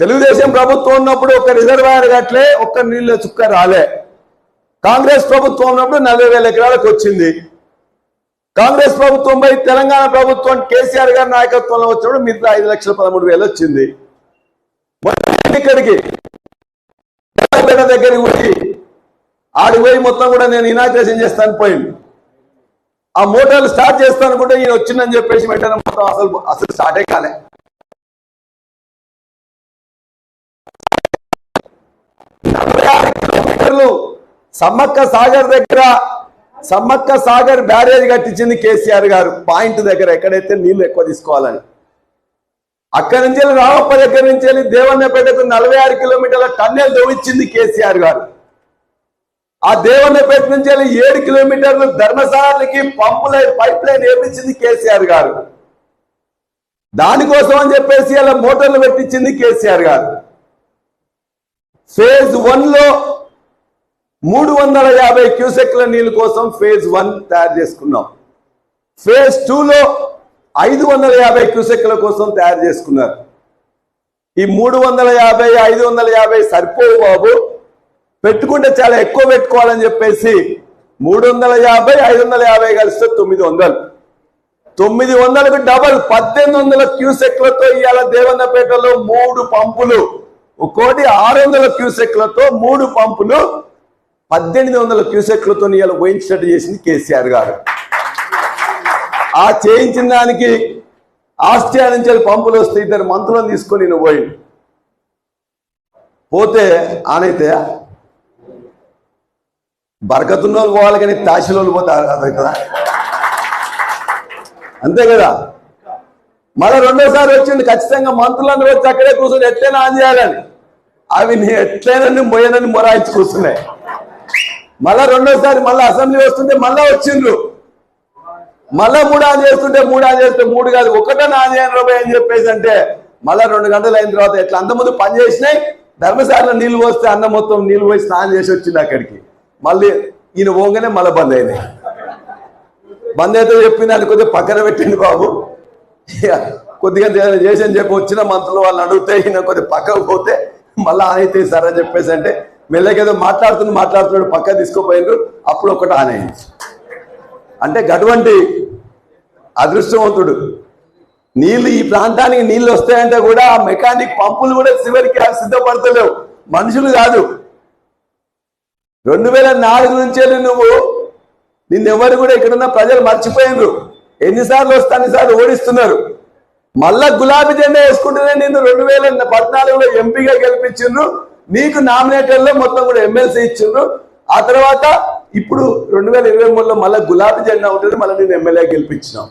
తెలుగుదేశం ప్రభుత్వం ఉన్నప్పుడు ఒక రిజర్వాయర్ కట్టలే ఒక్క నీళ్ళ చుక్క రాలే. కాంగ్రెస్ ప్రభుత్వం ఉన్నప్పుడు నలభై వేల ఎకరాలకు వచ్చింది. కాంగ్రెస్ ప్రభుత్వం పై తెలంగాణ ప్రభుత్వం కేసీఆర్ గారి నాయకత్వంలో వచ్చినప్పుడు మిగతా ఐదు లక్షల పదమూడు వేలు వచ్చింది. ఇక్కడికి దగ్గరికి పోయి ఆడికి పోయి మొత్తం కూడా నేను ఇనాగ్రేషన్ చేస్తాను పోయింది. ఆ మోటార్లు స్టార్ట్ చేస్తాను అనుకుంటే ఈయన వచ్చిందని చెప్పేసి వెంటనే మొత్తం అసలు అసలు స్టార్టే కాలే. సమ్మక్క సాగర్ దగ్గర సమ్మక్క సాగర్ బ్యారేజ్ కట్టించింది కేసీఆర్ గారు. పాయింట్ దగ్గర ఎక్కడైతే నీళ్ళు ఎక్కువ తీసుకోవాలని. అక్కడి నుంచి వెళ్ళి రామప్ప దగ్గర నుంచి వెళ్ళి దేవన్నపేటకు నలభై ఆరు కిలోమీటర్ల టన్నెల్ దొవిచ్చింది కేసీఆర్ గారు. ఆ దేవన్నపేట నుంచి వెళ్ళి ఏడు కిలోమీటర్లు ధర్మసాలకి పంపు లైన్ పైప్ లైన్ వేపించింది కేసీఆర్ గారు. దానికోసం అని చెప్పేసి అలా మోటార్లు పెట్టించింది కేసీఆర్ గారు. ఫేజ్ వన్లో మూడు వందల యాభై క్యూసెక్ల నీళ్ళ కోసం ఫేజ్ వన్ తయారు చేసుకున్నాం. ఫేజ్ టూలో ఐదు వందల యాభై క్యూసెక్ల కోసం తయారు చేసుకున్నారు. ఈ మూడు వందల యాభై ఐదు వందల యాభై సరిపోవు బాబు. పెట్టుకుంటే చాలా ఎక్కువ పెట్టుకోవాలని చెప్పేసి మూడు వందల యాభై ఐదు వందల యాభై కలిస్తే తొమ్మిది వందలు. తొమ్మిది వందలకు డబల్ పద్దెనిమిది వందల క్యూసెక్లతో ఇవాళ దేవన్నపేటలో మూడు పంపులు. ఒక్కోటి ఆరు వందల క్యూసెక్లతో మూడు పంపులు. పద్దెనిమిది వందల క్యూసెక్లతో ఇవాళ పోయించినట్టు చేసింది కేసీఆర్ గారు. ఆ చేయించిన దానికి ఆస్ట్రియా నుంచి పంపులు వస్తే ఇద్దరు మంత్రులను తీసుకొని నేను పోయి. పోతే ఆనైతే బరకతున్న వాళ్ళు పోవాలి కానీ తాశీల వాళ్ళు పోతే కదా. అంతే కదా. మళ్ళీ రెండోసారి వచ్చింది ఖచ్చితంగా మంత్రులందరూ వచ్చి అక్కడే కూర్చొని ఎట్లైనా ఆన్ చేయాలని. అవి నేను ఎట్లయినా పోయానని మొరాయించి కూర్చున్నాయి. మళ్ళా రెండోసారి మళ్ళీ అసెంబ్లీ వస్తుంటే మళ్ళా వచ్చిండ్రు. మళ్ళా మూడు ఆన్ చేస్తుంటే మూడు ఆన్ చేస్తే మూడు కాదు ఒకటే ఆన్ చేయను రూపాయి అని చెప్పేసి అంటే మళ్ళా రెండు గంటలు అయిన తర్వాత ఎట్లా? ముందు పని చేసినాయి ధర్మశాలలో నీళ్ళు పోస్తే అన్నం మొత్తం నీళ్ళు పోయి స్నానం చేసి వచ్చింది అక్కడికి. మళ్ళీ ఈయన పోగానే మళ్ళీ బంద్ అయినాయి. బంద్ అయితే చెప్పింది కొద్దిగా పక్కన పెట్టండి బాబు. కొద్దిగా చేసి అని చెప్పి వచ్చిన మంత్రులు వాళ్ళని అడిగితే ఈయన కొద్దిగా పక్కకు పోతే మళ్ళీ ఆన్ అయితే సార్ అని చెప్పేసి అంటే మెల్లగేదో మాట్లాడుతున్న మాట్లాడుతున్నాడు పక్క తీసుకోపోయిండ్రు అప్పుడు ఒకటి ఆన్ అయింది. అంటే గటువంటి అదృష్టవంతుడు. నీళ్ళు ఈ ప్రాంతానికి నీళ్ళు వస్తాయంటే కూడా ఆ మెకానిక్ పంపులు కూడా చివరికి సిద్ధపడతలేవు. మనుషులు కాదు. రెండు వేల నాలుగు నుంచి వెళ్ళి నువ్వు నిన్నెవరు కూడా ఇక్కడున్న ప్రజలు మర్చిపోయినరు ఎన్నిసార్లు వస్తా అన్నిసార్లు ఓడిస్తున్నారు. మళ్ళా గులాబీ జెండా వేసుకుంటేనే నిన్ను రెండు వేల పద్నాలుగులో ఎంపీగా గెలిపించిండ్రు. నీకు నామినేటర్లో మొత్తం కూడా ఎమ్మెల్సీ ఇచ్చిండ్రు. ఆ తర్వాత ఇప్పుడు రెండు వేల ఇరవై మూడులో మళ్ళీ గులాబీ జెండా ఉంటుంది. మళ్ళీ నేను ఎమ్మెల్యే గెలిపించినాం.